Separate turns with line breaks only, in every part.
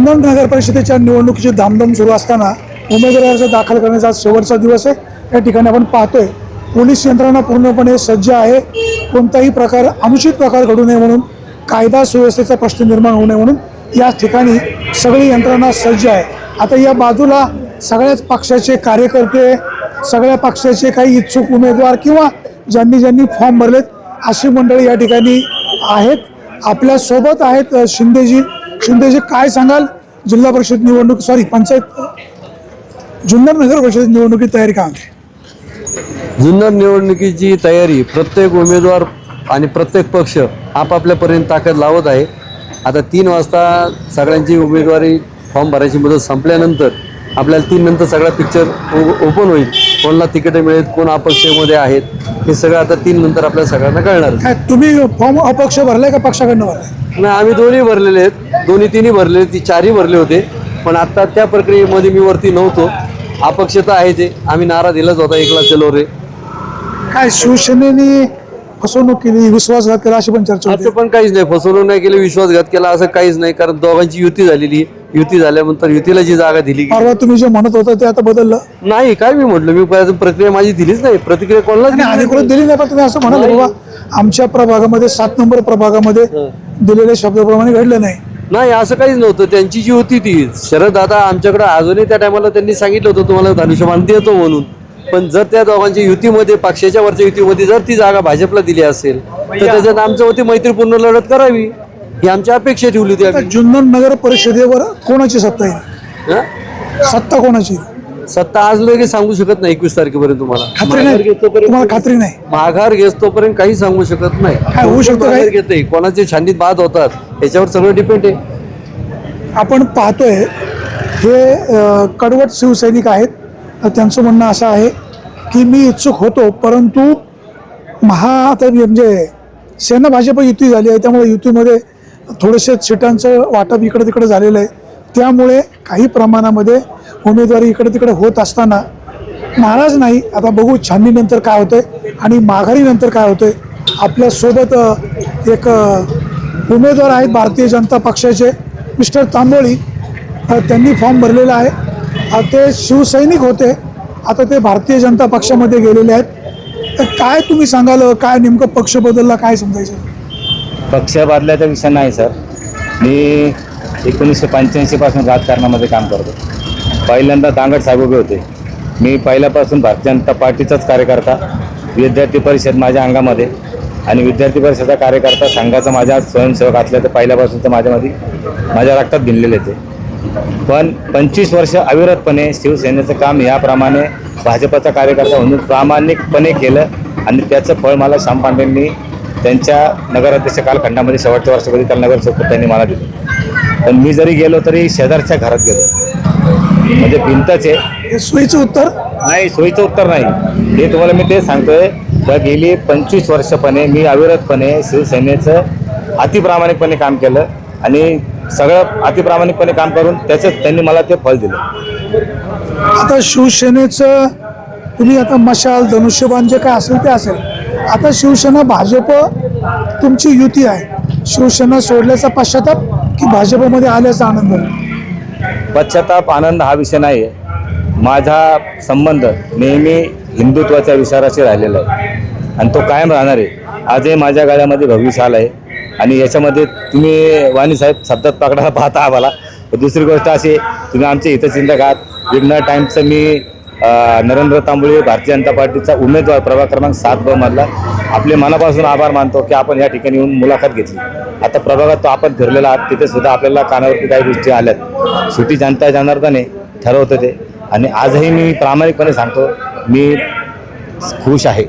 जुन्नर नगर परिषदेच्या निवडणुकीची धामधूम सुरू असताना उमेदवारी अर्ज दाखल करण्याचा आज शेवटचा दिवस आहे. या ठिकाणी आपण पाहतोय पोलीस यंत्रणा पूर्णपणे सज्ज आहे. कोणताही प्रकार अनुचित प्रकार घडू नये म्हणून कायदा सुव्यवस्थेचा प्रश्न निर्माण होऊ नये म्हणून या ठिकाणी सगळी यंत्रणा सज्ज आहे. आता या बाजूला सगळ्याच पक्षाचे कार्यकर्ते सगळ्या पक्षाचे काही इच्छुक उमेदवार किंवा ज्यांनी ज्यांनी फॉर्म भरलेत अशी मंडळी या ठिकाणी आहेत. आपल्यासोबत आहेत शिंदेजी. शिंदेजी काय सांगाल? जिल्हा परिषद निवडणूक सॉरी पंचायत जुन्नर नगर परिषद निवडणुकीत तयारी काय म्हणते
जुन्नर निवडणुकीची तयारी प्रत्येक उमेदवार आणि प्रत्येक पक्ष आपापल्यापर्यंत ताकद लावत आहे. आता तीन वाजता सगळ्यांची उमेदवारी फॉर्म भरायची मुदत संपल्यानंतर आपल्याला तीन नंतर सगळा पिक्चर ओपन होईल. कोणाला तिकीटं मिळेल कोण अपक्षमध्ये आहेत हे सगळं आता तीन नंतर आपल्या सगळ्यांना कळणार.
तुम्ही फॉर्म अपक्ष भरलाय का पक्षाकडनं भरलाय?
नाही आम्ही दोन्ही भरलेले आहेत. दोन्ही तिन्ही भरलेले ती चारही भरले होते. पण आता त्या प्रक्रियेमध्ये मी वरती नव्हतो. अपक्षता आहे. ते आम्ही नारा दिलाच होता एकला चलो रे
काय शिवसेनेने फसवणूक केली विश्वासघात केला अशी पण चर्चा
असं पण काहीच नाही. फसवणूक नाही केली विश्वासघात केला असं काहीच नाही. कारण दोघांची युती झालेली. युती झाल्यानंतर युतीला जी जागा दिली गेली-
परवा तुम्ही जे म्हणत होता ते आता बदललं?
नाही काय मी म्हटलं? मी अजून प्रक्रिया माझी दिलीच नाही. प्रतिक्रिया कोणालाच
आणि
दिली नाही.
अधिकृत दिली नाही पण तुम्ही असं म्हणाल बाबा आमच्या प्रभागामध्ये सात नंबर प्रभागामध्ये दिलेल्या शब्दाप्रमाणे घडलं नाही.
नाही असं काहीच नव्हतं. त्यांची जी होती ती. शरद दादा आमच्याकडे अजूनही त्या टायमाला त्यांनी सांगितलं होतं तुम्हाला धनुष्यमान देतो म्हणून. पण जर त्या दोघांच्या युतीमध्ये पक्षाच्या वरच्या युतीमध्ये जर ती जागा भाजपला दिली असेल तर त्याच्यात आमच्या होती मैत्रीपूर्ण लढत करावी. ही आमची अपेक्षा ठेवली होती आम्ही.
जुन्नर नगर परिषदेवर कोणाची सत्ता येईल?
हं?
सत्ता कोणाची
सत्ता आज लगेच सांगू शकत नाही एकवीस तारखेपर्यंत तुम्हाला.
खात्री नाही. तुम्हाला खात्री नाही.
माघार घेतोपर्यंत काही सांगू शकत नाही.
काय होऊ शकतं काय?
माघार घेते कोणाचे छांडीत बाद होतात याच्यावर सगळं डिपेंड आहे.
आपण पाहतोय हे अ, कडवट शिवसैनिक आहेत. अ, त्यांचं म्हणणं असं आहे की मी इच्छुक होतो परंतु महा आता म्हणजे सेना भाजप युती झाली आहे त्यामुळे युतीमध्ये थोडेसे सीटांचं वाटप इकडे तिकडे झालेलं आहे. त्यामुळे काही प्रमाणामध्ये उमेदवारी इकडे तिकडे होत असताना नाराज नाही. आता बघू छाननीनंतर काय होतंय आणि माघारीनंतर काय होतंय. आपल्यासोबत एक उमेदवार आहेत भारतीय जनता पक्षाचे मिस्टर तांबोळी त्यांनी फॉर्म भरलेला आहे. ते शिवसैनिक होते. आता ते भारतीय जनता पक्षामध्ये गेलेले आहेत. तर काय तुम्ही सांगाल काय नेमकं पक्ष बदलला काय समजायचं?
पक्ष बदलायचा विषय नाही सर. मी एकोणीसशे पंच्याऐंशीपासून राजकारणामध्ये काम करतो. पहिल्यांदा दांगड साहेब उभे होते. मी पहिल्यापासून भारतीय जनता पार्टीचाच कार्यकर्ता विद्यार्थी परिषद माझ्या अंगामध्ये आणि विद्यार्थी परिषदेचा कार्यकर्ता संघाचा माझ्या स्वयंसेवक असल्याचं पहिल्यापासून तर माझ्यामध्ये माझ्या रक्तात भिनलेले ते. पण पंचवीस वर्ष अविरतपणे शिवसेनेचं काम याप्रमाणे भाजपचा कार्यकर्ता म्हणून प्रामाणिकपणे केलं आणि त्याचं फळ मला श्याम पांडेंनी त्यांच्या नगराध्यक्ष कालखंडामध्ये शेवटच्या वर्षामध्ये त्याला नगरसेवक त्यांनी मला दिलं. पण मी जरी गेलो तरी शेजारच्या घरात गेलो. म्हणजे भिंतच आहे.
हे सोयीचं उत्तर?
नाही सोयीचं उत्तर नाही. हे तुम्हाला मी ते सांगतोय. का गेली पंचवीस वर्षपणे मी अविरतपणे शिवसेनेचं अतिप्रामाणिकपणे काम केलं आणि सगळं अतिप्रामाणिकपणे काम करून त्याचं त्यांनी मला ते फल दिलं.
आता शिवसेनेचं तुम्ही आता मशाल धनुष्यबाण जे काय असेल ते असेल. आता शिवसेना भाजप तुमची युती आहे. शिवसेना सोडल्याचा पश्चाताप की भाजपमध्ये आल्याचा आनंद?
पश्चाताप आनंद हा विषय नाही आहे माझा संबंध नेहमी हिंदुत्वाच्या विचाराशी राहिलेला आहे. आणि तो कायम राहणार आहे. आजही माझ्या गाड्यामध्ये भविष्य आहे. आणि याच्यामध्ये तुम्ही वाणी साहेब शब्दात पकडायला पाहता आम्हाला. दुसरी गोष्ट अशी तुम्ही आमचे हितचिंतक आहात विघ्न टाईमचं मी नरेंद्र तांबोळी भारतीय जनता पार्टीचा उमेदवार प्रभाग क्रमांक सात ब मधला. आपले मनापासून आभार मानतो की आपण या ठिकाणी येऊन मुलाखत घेतली. आता प्रभागात तो आपण फिरलेला आहात तिथे सुद्धा आपल्याला कानावरती काही गोष्टी आल्यात. शेवटी जनता जनार्दने ठरवतं ते. आणि आजही मी प्रामाणिकपणे सांगतो मी खुश आहे.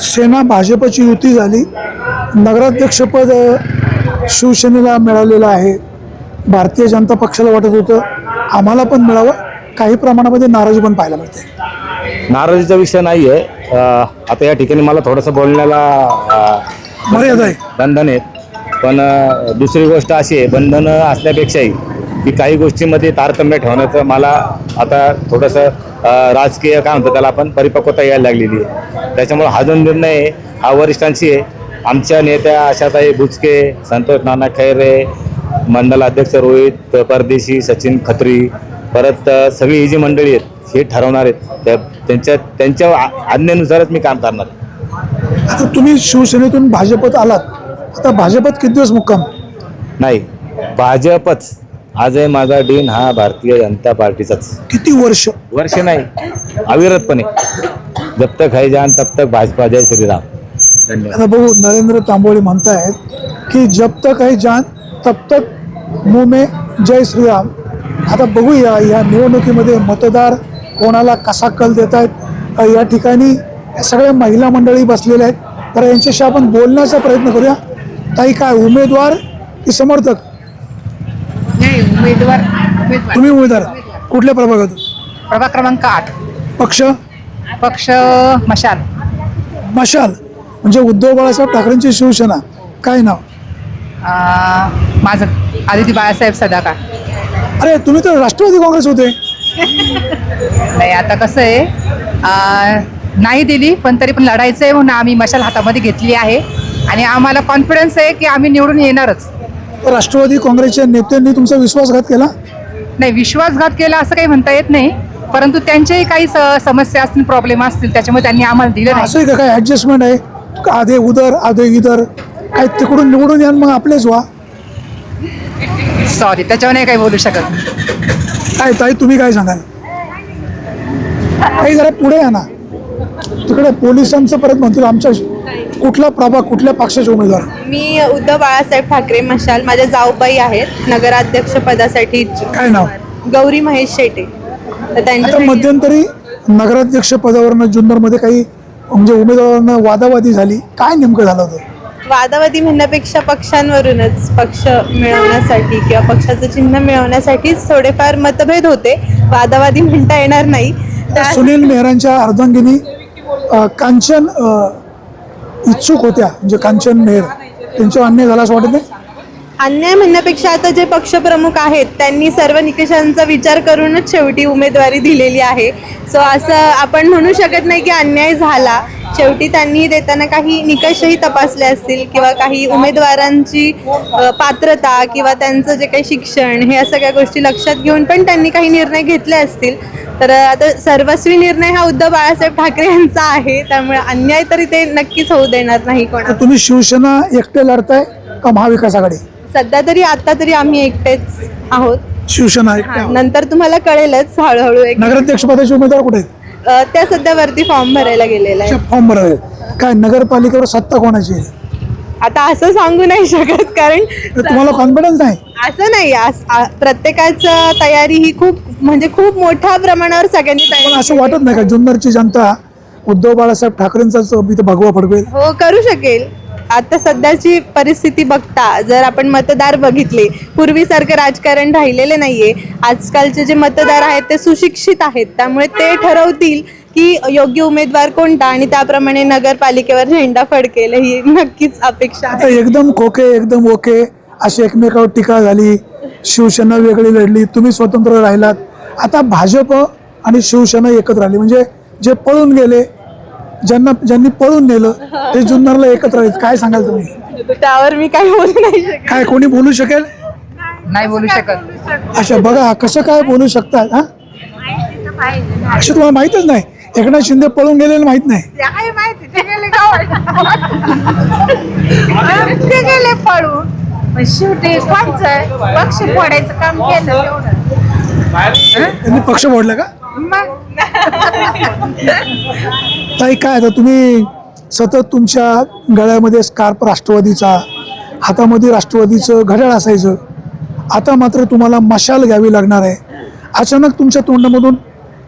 सेना भाजपची युती झाली. नगराध्यक्षपद शिवसेनेला मिळालेलं आहे. भारतीय जनता पक्षाला वाटत होतं. आम्हाला पण मिळावं. काही प्रमाणामध्ये नाराजी पण पाहायला मिळते.
नाराजीचा विषय नाही आहे आता या ठिकाणी मला थोडंसं बोलण्याला
मर्यादा आहे.
बंधन आहेत पण दुसरी गोष्ट अशी आहे बंधनं असल्यापेक्षाही की काही गोष्टींमध्ये तारतम्य ठेवण्याचं मला आता थोडंसं राजकीय काय म्हणतो त्याला आपण परिपक्वता यायला लागलेली आहे. त्याच्यामुळे हा जो निर्णय आहे हा वरिष्ठांशी आहे. आमच्या नेत्या आशाताई बुचके संतोष नाना खैरे मंडल अध्यक्ष रोहित परदेशी सचिन खत्री परत सगळी ही जी मंडळी आहेत हे ठरवणार आहेत. त्या त्यांच्या त्यांच्या आज्ञेनुसारच मी काम करणार
आता तुम्ही शिवसेनेतून भाजपत आलात. आता भाजपत किती दिवस मुक्काम?
नाही भाजपच. आजही माझा डीन हा भारतीय जनता पार्टीचाच.
किती वर्ष?
वर्ष नाही अविरतपणे. जब तक है जान तब तक भाजपा जय श्रीराम. धन्यवाद.
आता बघू नरेंद्र तांबोळी म्हणतायत की जब तक है जान तब तक मुंह में जय श्रीराम. आता बघूया या निवडणुकीमध्ये मतदार कोणाला कसा कल देत आहेत या ठिकाणी सगळ्या महिला मंडळी बसलेल्या आहेत. तर यांच्याशी आपण बोलण्याचा प्रयत्न करूया. ताई काय उमेदवार की समर्थक?
नाही उमेदवार उमेदवार.
तुम्ही उमेदवार. कुठल्या प्रभागातून?
प्रभाग क्रमांक आठ.
पक्ष?
पक्ष मशाल.
मशाल. म्हणजे उद्धव बाळासाहेब ठाकरेंची शिवसेना. काय नाव?
माझं आदिती बाळासाहेब सदाकाळ
अरे तुम्ही तर राष्ट्रवादी काँग्रेस होते.
नाही आता कसं आहे नाही दिली पण तरी पण लढायचं आहे म्हणून आम्ही मशाल हातामध्ये घेतली आहे. आणि आम्हाला कॉन्फिडन्स आहे की आम्ही निवडून येणारच.
राष्ट्रवादी काँग्रेसच्या नेत्यांनी तुमचा विश्वासघात केला?
नाही विश्वासघात केला असं काही म्हणता येत नाही परंतु त्यांच्याही काही स- समस्या असतील प्रॉब्लेम असतील त्याच्यामुळे त्यांनी आम्हाला दिलं नाही.
असं आहे का? काय ऍडजस्टमेंट आहे? का आधे उदर आधे इधर काय तिकडून निवडून या आणि मग आपलेच व्हा.
सॉरी त्याच्यावर नाही काही बोलू शकत.
काय ताई तुम्ही काय सांगाल? काही जरा पुढे या ना. तिकडे पोलिसांचं परत म्हणतील आमच्या कुठला प्रभाग कुठल्या पक्षाचे उमेदवार?
मी उद्धव बाळासाहेब ठाकरे मशाल. माझ्या जाऊबाई आहेत नगराध्यक्ष पदासाठी इच्छुक.
काय नाव?
गौरी महेश शेटे. तर
आता
त्यांच्या
मध्यंतरी नगराध्यक्ष पदावरनं जुन्नरमध्ये काही म्हणजे उमेदवारांना वादावादी झाली. काय नेमकं झालं होतं?
वादावादी म्हणण्यापेक्षा पक्षांवरूनच पक्ष मिळवण्यासाठी किंवा पक्षाचं चिन्ह मिळवण्यासाठीच थोडेफार मतभेद होते. वादावादी म्हणता येणार नाही. त्या-
सुनील मेहरांच्या अर्धांगिनी अ, कांचन अ, इच्छुक होत्या म्हणजे कांचन मेहर त्यांच्यावर अन्याय झाला असं वाटत नाही?
अन्याय म्हणण्यापेक्षा आता जे पक्षप्रमुख आहेत त्यांनी सर्व निकषांचा विचार करूनच शेवटी उमेदवारी दिलेली आहे. सो असं आपण म्हणू शकत नाही की अन्याय झाला. शेवटी त्यांनी देताना काही निकषही तपासले असतील किंवा काही उमेदवारांची पात्रता किंवा त्यांचं जे काही शिक्षण हे या सगळ्या गोष्टी लक्षात घेऊन पण त्यांनी काही निर्णय घेतले असतील. तर आता सर्वस्वी निर्णय हा उद्धव बाळासाहेब ठाकरे यांचा आहे. त्यामुळे अन्याय तरी ते नक्कीच होऊ देणार नाही कोणा
तुम्ही शिवसेना एकटे लढताय का महाविकास आघाडी?
सध्या तरी आता तरी आम्ही एकटेच आहोत.
शिवसेना एकटे आहोत.
नंतर तुम्हाला कळेलच हळूहळू एक
नगराध्यक्ष पदाचे उमेदवार कुठे आहेत?
अ, त्या सध्या वरती फॉर्म भरायला गेलेला आहे.
फॉर्म भरावे काय नगरपालिकेवर सत्ता कोणाची आहे?
आता असं सांगू नाही शकत कारण
तर तुम्हाला कॉन्फिडन्स नाही?
असं नाही आस- आ- प्रत्येकाचं तयारी ही खूप म्हणजे खूप मोठ्या प्रमाणावर सगळ्यांनी
पण
तयारी
असं वाटत नाही का जुन्नरची जनता उद्धव बाळासाहेब ठाकरेंचाच इथं भगवा फडकवेल?
हो करू शकेल. आता सध्याची परिस्थिती बघता जर आपण मतदार बघितले पूर्वीसारखं राजकारण राहिलेलं नाहीये. आजकालचे जे मतदार आहेत ते सुशिक्षित आहेत. त्यामुळे ते ठरवतील की योग्य उमेदवार कोणता आणि त्याप्रमाणे नगरपालिकेवर झेंडा फडकेल ही नक्कीच अपेक्षा आहे.
आता एकदम खोके एकदम ओके अशी एकमेकावर टीका झाली शिवसेना वेगळी लढली तुम्ही स्वतंत्र राहिलात. आता भाजप आणि शिवसेना एकत्र आली म्हणजे जे पळून गेले ज्यांना ज्यांनी पळून नेलं ते जुन्नरला एकत्र आहेत. काय सांगाल तुम्ही?
त्यावर मी काही बोलू नाही शकत.
काय कोणी बोलू शकेल?
नाही बोलू शकत.
अच्छा बघा कसं काय बोलू शकतात हा? असं तुम्हाला माहितच नाही. एकनाथ शिंदे पळून गेलेलं माहीत नाही.
काय माहिती? ते गेले ते गेले पळून. पण शेवटी कोणचं पक्ष फोडायचं काम केलं तेवढं.
त्यांनी पक्ष मोडला का?
मग?
ताई काय आता तुम्ही सतत तुमच्या गळ्यामध्ये स्कार्प राष्ट्रवादीचा हातामध्ये राष्ट्रवादीचं घड्याळ असायचं. आता मात्र तुम्हाला मशाल घ्यावी लागणार आहे. अचानक तुमच्या तोंडामधून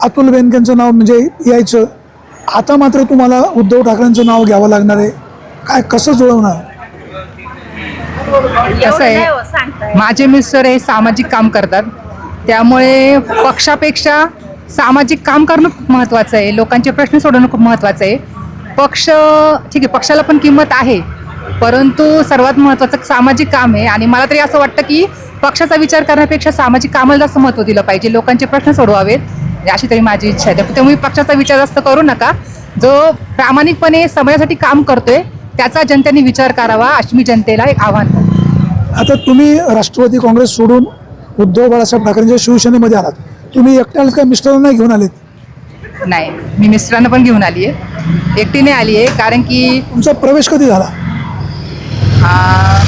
अतुल बेनकेंचं नाव म्हणजे यायचं. आता मात्र तुम्हाला उद्धव ठाकरेंचं नाव घ्यावं लागणार आहे. काय कसं जुळवणार?
कसं आहे? माझे मिस्टर हे सामाजिक काम करतात. त्यामुळे पक्षापेक्षा सामाजिक काम करणं खूप महत्त्वाचं आहे. लोकांचे प्रश्न सोडवणं खूप महत्त्वाचं आहे. पक्ष ठीक आहे पक्षाला पण किंमत आहे. परंतु सर्वात महत्त्वाचं सामाजिक काम आहे. आणि मला तरी असं वाटतं की पक्षाचा विचार करण्यापेक्षा सामाजिक कामाला जास्त महत्त्व दिलं पाहिजे. लोकांचे प्रश्न सोडवावेत. अशी तरी माझी इच्छा आहे. त्यामुळे पक्षाचा विचार जास्त करू नका. जो प्रामाणिकपणे समाजासाठी काम करतोय त्याचा जनतेने विचार करावा अशी मी जनतेला एक आव्हान
आता तुम्ही राष्ट्रवादी काँग्रेस सोडून उद्धव बाळासाहेब ठाकरेंच्या शिवसेनेमध्ये आलात. तुम्ही एकट्याला काय मिस्टरांना घेऊन आलेत?
नाही मी मिस्टरांना पण घेऊन आली आहे एकटीने आली आहे कारण की
तुमचा प्रवेश कधी झाला?
आ,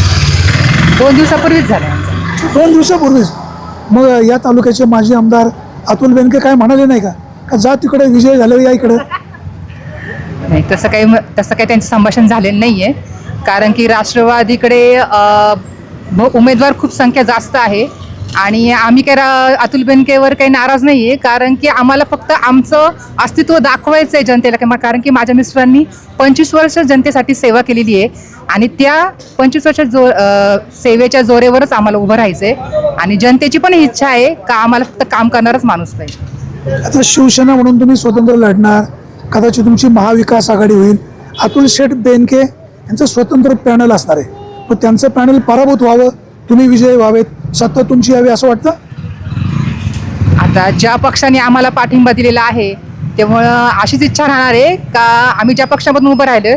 दोन दिवसापूर्वीच झालं. आमचं.
दोन दिवसापूर्वीच. मग या तालुक्याचे माजी आमदार अतुल बेनके काय म्हणाले नाही का? का जा तिकडे विजय झाले या इकडे.
नाही तसं काही तसं काही त्यांचं संभाषण झालेलं नाही आहे कारण की राष्ट्रवादीकडे अ, ब- उमेदवार खूप संख्या जास्त आहे. आणि आम्ही काय रा अतुल बेनकेवर काही नाराज नाही आहे कारण की आम्हाला फक्त आमचं अस्तित्व दाखवायचं आहे जनतेला की कारण की माझ्या मिस्टरांनी पंचवीस वर्ष जनतेसाठी सेवा केलेली आहे. आणि त्या पंचवीस वर्ष जो सेवेच्या जोरेवरच आम्हाला उभं राहायचं आहे आणि जनतेची पण इच्छा आहे का आम्हाला फक्त काम करणारच माणूस पाहिजे.
आता शिवसेना म्हणून तुम्ही स्वतंत्र लढणार कदाचित तुमची महाविकास आघाडी होईल. अतुल शेठ बेनके यांचं स्वतंत्र पॅनल असणार आहे. पण त्यांचं पॅनल पराभूत व्हावं तुम्ही विजयी व्हावेत. सत्ता तुमची यावी असं वाटतं?
आता ज्या पक्षाने आम्हाला पाठिंबा दिलेला आहे त्यामुळं अशीच इच्छा राहणार आहे का आम्ही ज्या पक्षामधून उभं राहिलो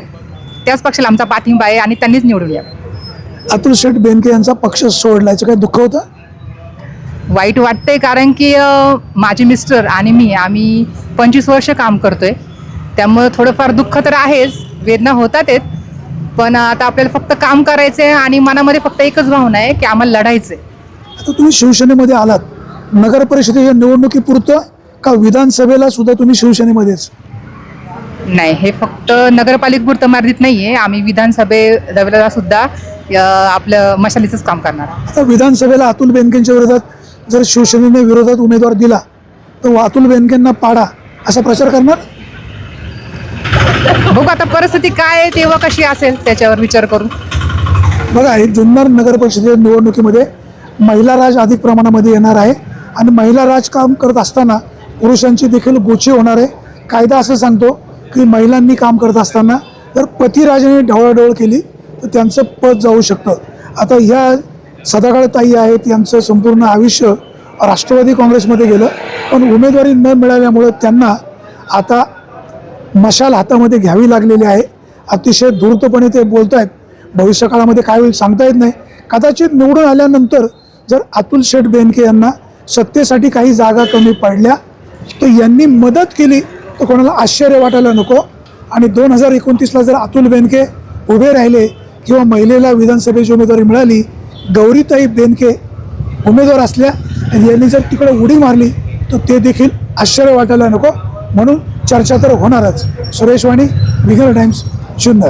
त्याच पक्षाला आमचा पाठिंबा आहे आणि त्यांनीच निवडून या
अतुल शेठ बेनके यांचा पक्ष सोडला याचं काही दुःख होतं?
वाईट वाटतंय कारण की माझे मिस्टर आणि मी आम्ही पंचवीस वर्ष काम करतोय. त्यामुळं थोडंफार दुःख तर आहेच वेदना होतात आहेत. पण आता आपल्याला फक्त काम करायचं आहे आणि मनामध्ये फक्त एकच भावना आहे की आम्हाला लढायचं आहे
आता तुम्ही शिवसेनेमध्ये आलात. नगर परिषदेच्या निवडणुकीपुरतं का विधानसभेला सुद्धा तुम्ही शिवसेनेमध्येच?
नाही हे फक्त नगरपालिकेपुरतं मर्यादित नाही आहे आम्ही विधानसभेला सुद्धा आपलं मशालीचंच काम करणार.
आता विधानसभेला अतुल बेनकेंच्या विरोधात जर शिवसेनेने विरोधात उमेदवार दिला तर अतुल बेनकेंना पाडा असा प्रचार करणार?
बघू आता परिस्थिती काय आहे तेव्हा कशी असेल त्याच्यावर विचार करू.
बघा हे जुन्नर नगर परिषदेच्या निवडणुकीमध्ये महिला राज अधिक प्रमाणामध्ये येणार आहे. आणि महिला राज काम करत असताना पुरुषांची देखील गोची होणार आहे. कायदा असं सांगतो की महिलांनी काम करत असताना जर पतिराजाने ढवळाढवळ केली तर त्यांचं पद जाऊ शकतं. आता ह्या सदाकाळ ताई आहेत यांचं संपूर्ण आयुष्य राष्ट्रवादी काँग्रेसमध्ये गेलं. पण उमेदवारी न मिळाल्यामुळं त्यांना आता मशाल हातामध्ये घ्यावी लागलेली आहे. अतिशय धूर्तपणे ते बोलत आहेत भविष्यकाळामध्ये काय होईल सांगता येत नाही. कदाचित निवडून आल्यानंतर जर अतुल शेठ बेनके यांना सत्तेसाठी काही जागा कमी पडल्या तर यांनी मदत केली तर कोणाला आश्चर्य वाटायला नको. आणि दोन हजार एकोणतीसला जर अतुल बेनके उभे राहिले किंवा महिलेला विधानसभेची उमेदवारी मिळाली गौरीताई बेनके उमेदवार असल्या आणि यांनी जर तिकडे उडी मारली तर ते देखील आश्चर्य वाटायला नको. म्हणून चर्चा तर होणारच. सुरेश वाणी विघर टाइम्स जुन्नर.